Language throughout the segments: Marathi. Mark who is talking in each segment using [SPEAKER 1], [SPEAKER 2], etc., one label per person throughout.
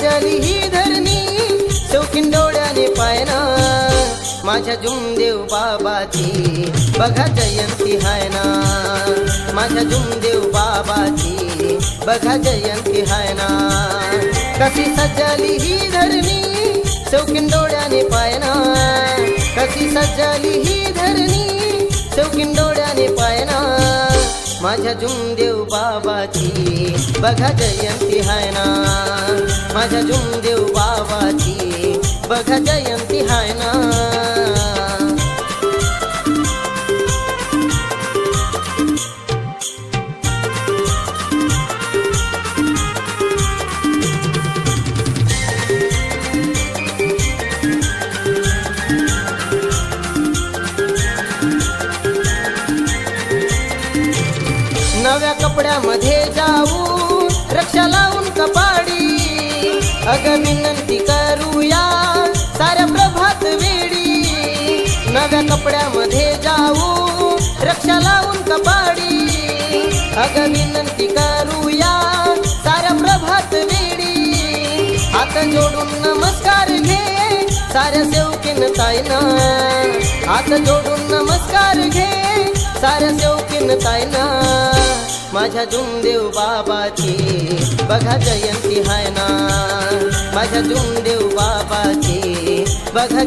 [SPEAKER 1] सजली ही धरणी शौकीन डोळ्याने पायना माझ्या जुमदेव बाबाची बघा जयंती हाय ना. माझ्या जुमदेव बाबाची बघा जयंती हाय ना. कशी सजली ही धरणी शौकीन डोळ्याने पायना कशी सजली ही धरणी शौकीन डोळ्याने पायना माझ्या जुमदेव बाबाची. बघा जयंती हाय ना. माझ्या जुमदेव बाबाची. बघा जयंती नव्या कपड्यामध्ये जाऊ रक्षा लावून कपाडी अग विनंती करूया साऱ्या प्रभात वेळी नव्या कपड्यामध्ये जाऊ रक्षा लावून कपाडी अग विनंती करूया साऱ्या प्रभात वेळी हात जोडून नमस्कार घे साऱ्या सेवकीन ताईना. हात जोडून नमस्कार घे साऱ्या सेवकीन ना माझ्या जुमदेव बाबाची बघा जयंती हाय ना माझ्या जुमदेव बाबाची बघा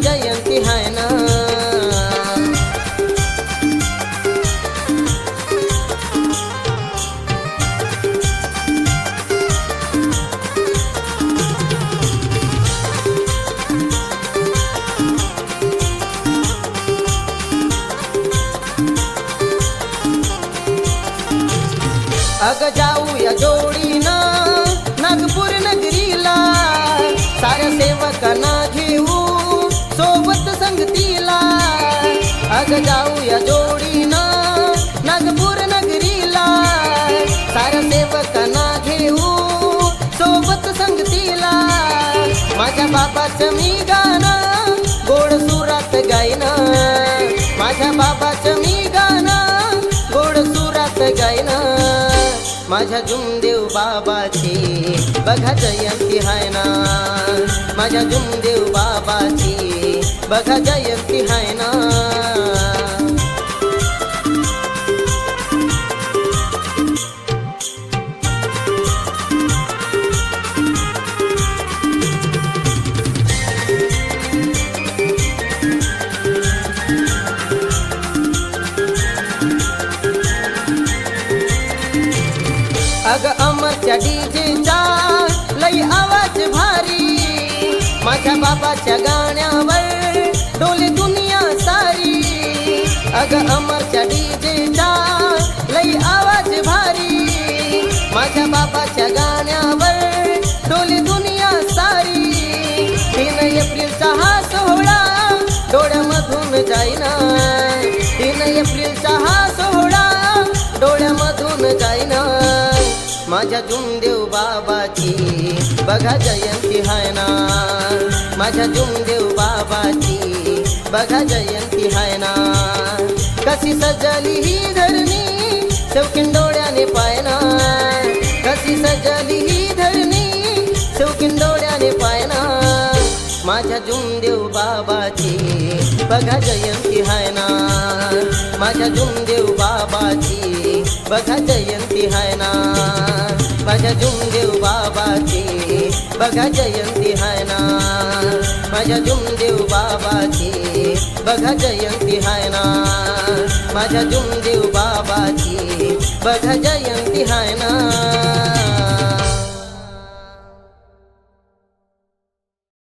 [SPEAKER 1] अग जाऊया जोडीनं नागपूर नगरीला. साऱ्या सेवकांना घेऊ सोबत संगतीला. अग जाऊया जोडीनं नागपूर नगरीला. साऱ्या सेवकांना घेऊ सोबत संगतीला. माझ्या बाबाचं मी गाणं गोड सुरात गायनं. माझ्या बाबाचं मी गाणं गोड सुरात गायनं. माझ्या जुमदेव बाबाची. बघा जयंती हाय ना. माझ्या जुमदेव बाबाची. बघा जयंती हाय ना. अग डीजेचा लई आवाज भारी. माझ्या बाबाच्या गाण्यावर माझ्या जुमदेव बाबाची. बघा जयंती हाय ना. माझ्या जुमदेव बाबाची. बघा जयंती हाय ना. कशी सजली ही धरणी शौकीन डोळ्याने पायना कशी सजली ही धरणी शौकीन डोळ्याने पायना माझ्या जुमदेव बाबाची बघा जयंती हाय ना. माझ्या जुमदेव बाबाची बघा जयंती हाय ना. माझ्या झुमदेव बाबाची बघा जयंती हाय ना माझ्या झुमदेव बाबाची बघा जयंती हाय ना माझ्या झुमदेव बाबाची बघा जयंती हाय ना